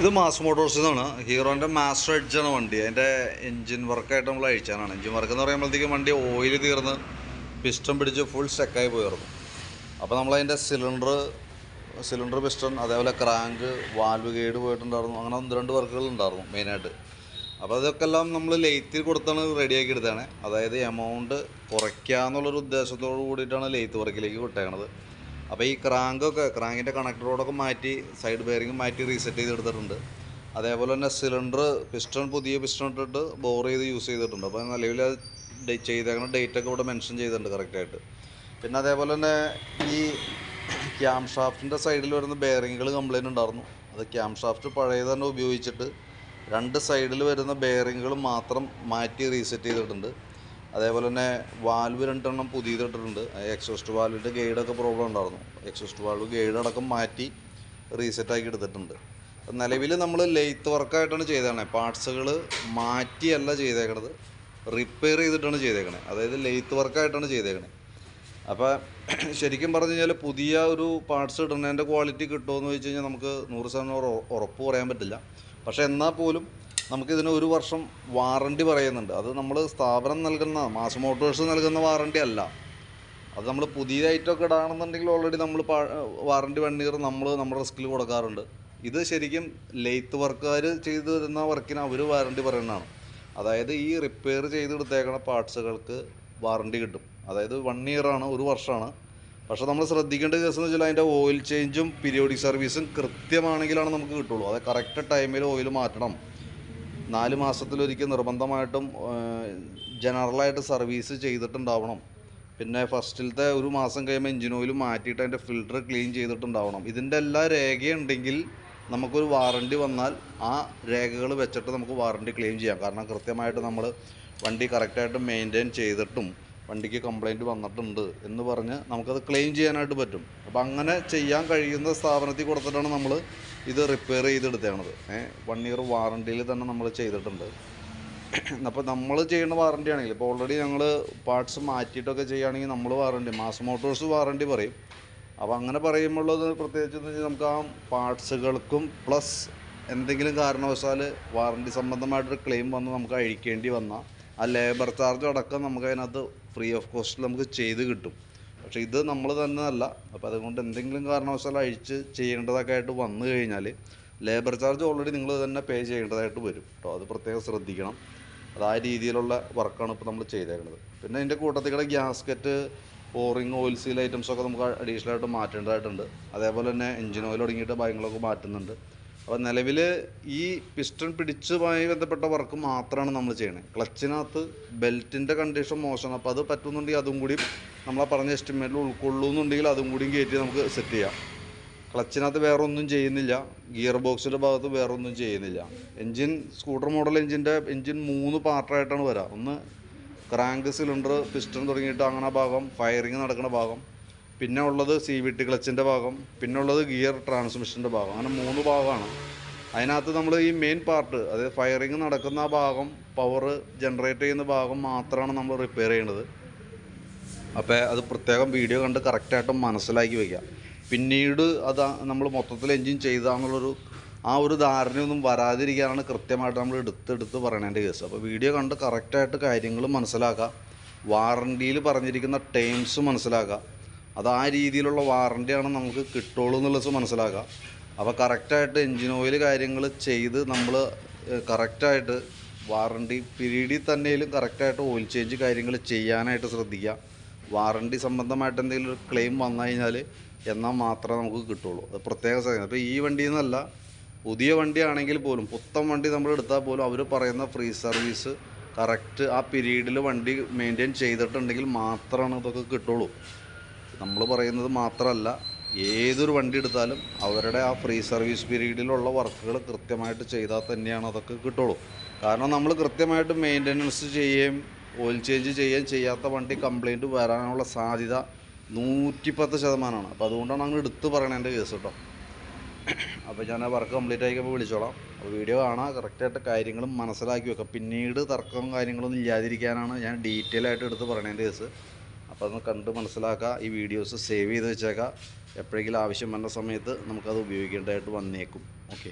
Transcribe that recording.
ഇത് മാസ് മോട്ടോഴ്സിൽ നിന്നാണ് ഹീറോന്റെ മാസ്റ്റർ എഡ്ജാണ് വണ്ടി. അതിന്റെ എൻജിൻ വർക്കായിട്ട് നമ്മൾ അഴിച്ചാണ് എൻജിൻ വർക്ക് എന്ന് പറയുമ്പോഴത്തേക്കും വണ്ടി ഓയിൽ തീർന്ന് പിസ്റ്റൺ പിടിച്ച് ഫുൾ സ്റ്റക്കായി പോയിരുന്നു അപ്പോൾ നമ്മളതിന്റെ സിലിണ്ടർ സിലിണ്ടർ പിസ്റ്റൺ അതേപോലെ ക്രാങ്ക് വാൽവ് ഗൈഡ് പോയിട്ടുണ്ടായിരുന്നു. അങ്ങനെ ഒന്ന് രണ്ട് വർക്കുകൾ ഉണ്ടായിരുന്നു മെയിനായിട്ട് അപ്പോൾ അതൊക്കെ എല്ലാം നമ്മൾ ലെയ്ത്തിൽ കൊടുത്താണ് റെഡിയാക്കി എടുത്തതാണ്. അതായത് എമൗണ്ട് കുറയ്ക്കാന്നുള്ളൊരു ഉദ്ദേശത്തോട് കൂടിയിട്ടാണ് ലെയ്ത്ത് വർക്കിലേക്ക് വിട്ടേക്കണത്. അപ്പോൾ ഈ ക്രാങ്കൊക്കെ ക്രാങ്കിന്റെ കണക്ടറോടൊക്കെ മാറ്റി സൈഡ് ബെയറിംഗ് മാറ്റി റീസെറ്റ് ചെയ്തെടുത്തിട്ടുണ്ട്. അതേപോലെ തന്നെ സിലിണ്ടർ പിസ്റ്റൺ പുതിയ പിസ്റ്റൺ ഇട്ടിട്ട് ബോർ ചെയ്ത് യൂസ് ചെയ്തിട്ടുണ്ട്. അപ്പോൾ നിലവിൽ അത് ചെയ്തേക്കുന്ന ഡേറ്റൊക്കെ ഇവിടെ മെൻഷൻ ചെയ്തിട്ടുണ്ട് കറക്റ്റായിട്ട് പിന്നെ അതേപോലെ തന്നെ ഈ ക്യാം ഷാഫ്റ്റിന്റെ സൈഡിൽ വരുന്ന ബെയറിങ്ങുകൾ കംപ്ലൈന്റ് ഉണ്ടായിരുന്നു. അത് ക്യാം ഷാഫ്റ്റ് പഴയത് തന്നെ ഉപയോഗിച്ചിട്ട് രണ്ട് സൈഡിൽ വരുന്ന ബെയറിങ്ങുകൾ മാത്രം മാറ്റി റീസെറ്റ് ചെയ്തിട്ടുണ്ട്. അതേപോലെ തന്നെ വാൽവ് രണ്ടെണ്ണം പുതിയതിട്ടിട്ടുണ്ട് എക്സോസ്റ്റ് വാൽവിന്റെ ഗൈഡൊക്കെ പ്രോബ്ലം ഉണ്ടായിരുന്നു. എക്സോസ്റ്റ് വാൽവ് ഗൈഡ് അടക്കം മാറ്റി റീസെറ്റ് ആക്കി എടുത്തിട്ടുണ്ട്. നിലവിൽ നമ്മൾ ലെയ്ത്ത് വർക്കായിട്ടാണ് ചെയ്തേക്കണേ. പാർട്സുകൾ മാറ്റിയല്ല ചെയ്തേക്കണത്. റിപ്പയർ ചെയ്തിട്ടാണ് ചെയ്തേക്കണേ. അതായത് ലെയ്ത്ത് വർക്കായിട്ടാണ് ചെയ്തേക്കണേ. അപ്പോൾ ശരിക്കും പറഞ്ഞു കഴിഞ്ഞാൽ പുതിയ ഒരു പാർട്സ് ഇടുന്നതിന്റെ ക്വാളിറ്റി കിട്ടുമോ എന്ന് ചോദിച്ചു കഴിഞ്ഞാൽ നമുക്ക് നൂറ് ശതമാനം ഉറ- ഉറപ്പ് പറയാൻ പറ്റില്ല. പക്ഷേ എന്നാൽ പോലും നമുക്കിതിന് ഒരു വർഷം വാറണ്ടി പറയുന്നുണ്ട്. അത് നമ്മൾ സ്ഥാപനം നൽകുന്ന മാസ് മോട്ടോഴ്സ് നൽകുന്ന വാറണ്ടി അല്ല. അത് നമ്മൾ പുതിയതായിട്ടൊക്കെ ഇടാണെന്നുണ്ടെങ്കിൽ ഓൾറെഡി നമ്മൾ വാറണ്ടി വൺ ഇയർ നമ്മൾ നമ്മുടെ റിസ്കിൽ കൊടുക്കാറുണ്ട്. ഇത് ശരിക്കും ലെയ്ത്ത് വർക്കുകാർ ചെയ്തു തരുന്ന വർക്കിന് അവർ വാറണ്ടി പറയുന്നതാണ്. അതായത് ഈ റിപ്പയർ ചെയ്തെടുത്തേക്കണ പാർട്സുകൾക്ക് വാറണ്ടി കിട്ടും. അതായത് വൺ ആണ് ഒരു വർഷമാണ്. പക്ഷേ നമ്മൾ ശ്രദ്ധിക്കേണ്ട കേസ് എന്ന് വെച്ചാൽ അതിന്റെ ഓയിൽ ചേഞ്ചും പീരിയോഡിക് സർവീസും കൃത്യമാണെങ്കിലാണ് നമുക്ക് കിട്ടുള്ളൂ. അതായത് കറക്റ്റ് ടൈമിൽ ഓയിൽ മാറ്റണം. നാല് മാസത്തിലൊരിക്കൽ നിർബന്ധമായിട്ടും ജനറലായിട്ട് സർവീസ് ചെയ്തിട്ടുണ്ടാവണം. പിന്നെ ഫസ്റ്റിലത്തെ ഒരു മാസം കഴിയുമ്പോൾ എഞ്ചിൻ ഓയിൽ മാറ്റിയിട്ട് അതിന്റെ ഫിൽട്ടർ ക്ലീൻ ചെയ്തിട്ടുണ്ടാവണം. ഇതിന്റെ എല്ലാ രേഖയുണ്ടെങ്കിൽ നമുക്കൊരു വാറണ്ടി വന്നാൽ ആ രേഖകൾ വെച്ചിട്ട് നമുക്ക് വാറണ്ടി ക്ലെയിം ചെയ്യാം. കാരണം കൃത്യമായിട്ട് നമ്മൾ വണ്ടി കറക്റ്റായിട്ട് മെയിന്റെയിൻ ചെയ്തിട്ടും വണ്ടിക്ക് കംപ്ലൈന്റ് വന്നിട്ടുണ്ട് എന്ന് പറഞ്ഞ് നമുക്കത് ക്ലെയിം ചെയ്യാനായിട്ട് പറ്റും. അപ്പോൾ അങ്ങനെ ചെയ്യാൻ കഴിയുന്ന സ്ഥാപനത്തിൽ കൊടുത്തിട്ടാണ് നമ്മൾ ഇത് റിപ്പയർ ചെയ്തെടുത്തേണത് വൺ ഇയർ വാറണ്ടിയിൽ തന്നെ നമ്മൾ ചെയ്തിട്ടുണ്ട്. അപ്പോൾ നമ്മൾ ചെയ്യുന്ന വാറണ്ടി ആണെങ്കിൽ ഇപ്പോൾ ഓൾറെഡി ഞങ്ങൾ പാർട്സ് മാറ്റിയിട്ടൊക്കെ ചെയ്യുകയാണെങ്കിൽ നമ്മൾ വാറണ്ടി മാസ് മോട്ടോഴ്സ് വാറണ്ടി പറയും. അപ്പോൾ അങ്ങനെ പറയുമ്പോഴത് പ്രത്യേകിച്ച് എന്ന് വെച്ചാൽ നമുക്ക് ആ പാർട്സുകൾക്കും പ്ലസ് എന്തെങ്കിലും കാരണവശാൽ വാറണ്ടി സംബന്ധമായിട്ടൊരു ക്ലെയിം വന്ന് നമുക്ക് അഴിക്കേണ്ടി വന്നാൽ ആ ലേബർ ചാർജ് അടക്കം നമുക്ക് അതിനകത്ത് ഫ്രീ ഓഫ് കോസ്റ്റിൽ നമുക്ക് ചെയ്ത് കിട്ടും. പക്ഷേ ഇത് നമ്മൾ തന്നെ അല്ല അപ്പോൾ അതുകൊണ്ട് എന്തെങ്കിലും കാരണവശാൽ അഴിച്ച് ചെയ്യേണ്ടതൊക്കെ ആയിട്ട് വന്നു കഴിഞ്ഞാൽ ലേബർ ചാർജ് ഓൾറെഡി നിങ്ങൾ തന്നെ പേ ചെയ്യേണ്ടതായിട്ട് വരും. കേട്ടോ അത് പ്രത്യേകം ശ്രദ്ധിക്കണം. അത് ആ രീതിയിലുള്ള വർക്കാണ് ഇപ്പോൾ നമ്മൾ ചെയ്തേക്കുന്നത് പിന്നെ അതിന്റെ കൂട്ടത്തിൽ കൂടെ gasket o ring oil seal items ഒക്കെ നമുക്ക് അഡീഷണൽ ആയിട്ട് മാറ്റേണ്ടതായിട്ടുണ്ട്. അതേപോലെ തന്നെ എഞ്ചിൻ ഓയിൽ തുടങ്ങിയിട്ട് ഭാഗങ്ങളൊക്കെ മാറ്റുന്നുണ്ട്. അപ്പോൾ നിലവിൽ ഈ പിസ്റ്റൺ പിടിച്ചുമായി ബന്ധപ്പെട്ട വർക്ക് മാത്രമാണ് നമ്മൾ ചെയ്യണത് ക്ലച്ചിനകത്ത് ബെൽറ്റിന്റെ കണ്ടീഷൻ മോശമാണ്. അപ്പോൾ അത് പറ്റുന്നുണ്ടെങ്കിൽ അതും കൂടി നമ്മളെ പറഞ്ഞ എസ്റ്റിമേറ്റിൽ ഉൾക്കൊള്ളുന്നുണ്ടെങ്കിൽ അതും കൂടിയും കയറ്റി നമുക്ക് സെറ്റ് ചെയ്യാം. ക്ലച്ചിനകത്ത് വേറെ ഒന്നും ചെയ്യുന്നില്ല. ഗിയർ ബോക്സിന്റെ ഭാഗത്ത് വേറെ ഒന്നും ചെയ്യുന്നില്ല. എൻജിൻ സ്കൂട്ടർ മോഡൽ എൻജിന്റെ എൻജിൻ മൂന്ന് പാർട്ടായിട്ടാണ് വരിക ഒന്ന് ക്രാങ്ക് സിലിണ്ടർ പിസ്റ്റൺ തുടങ്ങിയിട്ട് അങ്ങനെ ഭാഗം ഫയറിങ് നടക്കുന്ന ഭാഗം. പിന്നെ ഉള്ളത് സി വി ടി ക്ലച്ചിന്റെ ഭാഗം പിന്നെ ഉള്ളത് ഗിയർ ട്രാൻസ്മിഷന്റെ ഭാഗം. അങ്ങനെ മൂന്ന് ഭാഗമാണ്. അതിനകത്ത് നമ്മൾ ഈ മെയിൻ പാർട്ട് അതായത് ഫയറിങ് നടക്കുന്ന ആ ഭാഗം പവർ ജനറേറ്റ് ചെയ്യുന്ന ഭാഗം മാത്രമാണ് നമ്മൾ റിപ്പയർ ചെയ്യുന്നത് അപ്പോൾ അത് പ്രത്യേകം വീഡിയോ കണ്ട് കറക്റ്റായിട്ട് മനസ്സിലാക്കി വയ്ക്കുക പിന്നീട് അത് നമ്മൾ മൊത്തത്തിൽ എൻജിൻ ചെയ്താന്നുള്ളൊരു ആ ഒരു ധാരണയൊന്നും വരാതിരിക്കാനാണ് കൃത്യമായിട്ട് നമ്മൾ എടുത്തെടുത്ത് പറയണതിന്റെ കേസ് അപ്പോൾ വീഡിയോ കണ്ട് കറക്റ്റായിട്ട് കാര്യങ്ങൾ മനസ്സിലാക്കുക വാറണ്ടിയിൽ പറഞ്ഞിരിക്കുന്ന ടേംസ് മനസ്സിലാക്കുക അത് ആ രീതിയിലുള്ള വാറണ്ടിയാണ് നമുക്ക് കിട്ടുള്ളൂ എന്നുള്ളത് മനസ്സിലാക്കാം. അപ്പോൾ കറക്റ്റായിട്ട് എൻജിൻ ഓയിൽ കാര്യങ്ങൾ ചെയ്ത് നമ്മൾ കറക്റ്റായിട്ട് വാറണ്ടി പീരീഡിൽ തന്നെയും കറക്റ്റായിട്ട് ഓയിൽ ചേഞ്ച് കാര്യങ്ങൾ ചെയ്യാനായിട്ട് ശ്രദ്ധിക്കുക. വാറണ്ടി സംബന്ധമായിട്ട് എന്തെങ്കിലും ഒരു ക്ലെയിം വന്നു കഴിഞ്ഞാൽ എന്നാൽ മാത്രമേ നമുക്ക് കിട്ടുള്ളൂ. അത് പ്രത്യേക സാധനം അപ്പോൾ ഈ വണ്ടിയിൽ നിന്നല്ല പുതിയ വണ്ടിയാണെങ്കിൽ പോലും പുത്തൻ വണ്ടി നമ്മൾ എടുത്താൽ പോലും അവർ പറയുന്ന ഫ്രീ സർവീസ് കറക്റ്റ് ആ പീരീഡിൽ വണ്ടി മെയിന്റെയിൻ ചെയ്തിട്ടുണ്ടെങ്കിൽ മാത്രമാണ് ഇതൊക്കെ കിട്ടുള്ളൂ. നമ്മൾ പറയുന്നത് മാത്രമല്ല ഏതൊരു വണ്ടി എടുത്താലും അവരുടെ ആ ഫ്രീ സർവീസ് പീരീഡിലുള്ള വർക്കുകൾ കൃത്യമായിട്ട് ചെയ്താൽ തന്നെയാണ് അതൊക്കെ കിട്ടുള്ളൂ. കാരണം നമ്മൾ കൃത്യമായിട്ട് മെയിന്റനൻസ് ചെയ്യുകയും ഓയിൽ ചേഞ്ച് ചെയ്യുകയും ചെയ്യാത്ത വണ്ടി കംപ്ലൈന്റ് വരാനുള്ള സാധ്യത നൂറ്റിപ്പത്ത് ശതമാനമാണ്. അപ്പോൾ അതുകൊണ്ടാണ് അങ്ങ് എടുത്ത് പറയണതിന്റെ കേസ് കേട്ടോ. അപ്പോൾ ഞാൻ ആ വർക്ക് കംപ്ലീറ്റ് ആയിക്കുമ്പോൾ വിളിച്ചോളാം. അപ്പോൾ വീഡിയോ കാണാം കറക്റ്റായിട്ട് കാര്യങ്ങളും മനസ്സിലാക്കി വെക്കാം. പിന്നീട് തർക്കവും കാര്യങ്ങളൊന്നും ഇല്ലാതിരിക്കാനാണ് ഞാൻ ഡീറ്റെയിൽ ആയിട്ട് എടുത്ത് പറയണതിന്റെ കേസ് അപ്പോൾ അതൊന്ന് കണ്ട് മനസ്സിലാക്കുക ഈ വീഡിയോസ് സേവ് ചെയ്ത് വെച്ചേക്കാം. എപ്പോഴെങ്കിലും ആവശ്യം വന്ന സമയത്ത് നമുക്കത് ഉപയോഗിക്കേണ്ടതായിട്ട് വന്നേക്കും. ഓക്കെ